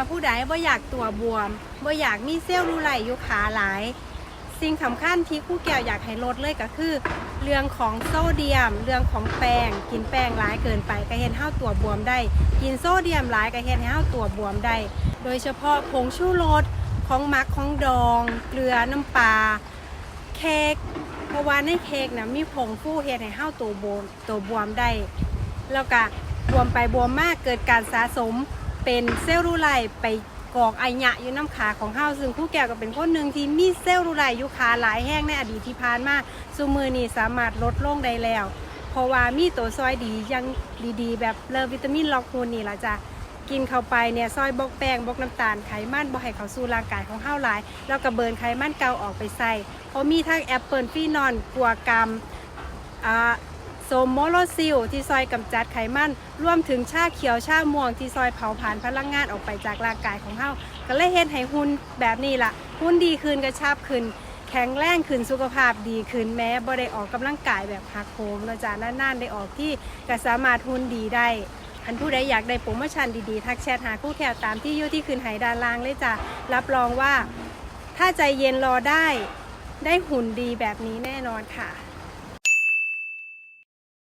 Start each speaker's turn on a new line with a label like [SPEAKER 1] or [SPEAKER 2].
[SPEAKER 1] ถ้าผู้ใดบ่อยากตัวบวมบ่อยากมีเซลล์รูไหลอยู่ขาหลาย สิ่งสำคัญที่คู่แก้วอยากให้ลดเลยก็คือ เรื่องของโซเดียม เรื่องของแป้ง กินแป้งหลายเกินไปก็เห็นเฮาตัวบวมได้ กินโซเดียมหลายก็เห็นให้าตัวบวมได้ โดยเฉพาะผงชูรสของมักของดอง เกลือน้ำปลาเค้กเพราะว่าในเค้กนะมีผงฟูเฮ็ดให้เฮาตัวบวมตัวบวมได้ แล้วก็บวมไปบวมมากเกิดการสะสม เป็นเซลลูไลไปกอกไอหยะอยู่น้ำขาของเฮาซึ่งผู้แก่ก็เป็นคนหนึ่งที่มีเซลลูไลอยู่ขาหลายแห้งในอดีตที่ผ่านมาซูมือนี้สามารถลดลงได้แล้ว เพราะว่ามีตัวซอยดียังดีๆ แบบเลิฟวิตามินล็อกฮูนนี่ละจ้ะกินเข้าไปเนี่ยซอยบล็อกแป้งบล็อกน้ำตาลไขมันบ่ให้เขาสู่ร่างกายของเฮาหลาย แล้วก็เบิร์นไขมันเก่าออกไปใส่เพราะมีทั้งแอปเปิลฟีนอลกัวกรัมอ่า โซโมโลซิลที่ซอยกำจัดไขมันรวมถึงชาเขียวชาม่วงที่ซอยเผาผลาญพลังงานออกไปจากร่างกายของเฮาก็เลยเฮ็ดให้หุ่นแบบนี้ล่ะหุ่นดีขึ้นกระชับขึ้น แข็งแรงขึ้นสุขภาพดีขึ้นแม้บ่ได้ออกกำลังกายแบบหักโหมนะจ๊ะนานๆได้ออกที่ก็สามารถหุ่นดีได้อันผู้ใดอยากได้โปรโมชั่นดีๆ ทักแชทหาคู่แถวตามที่อยู่ที่ขึ้นหายด้านล่างเลยจ้ะรับรองว่า ถ้าใจเย็นรอได้ ได้หุ่นดีแบบนี้แน่นอนค่ะ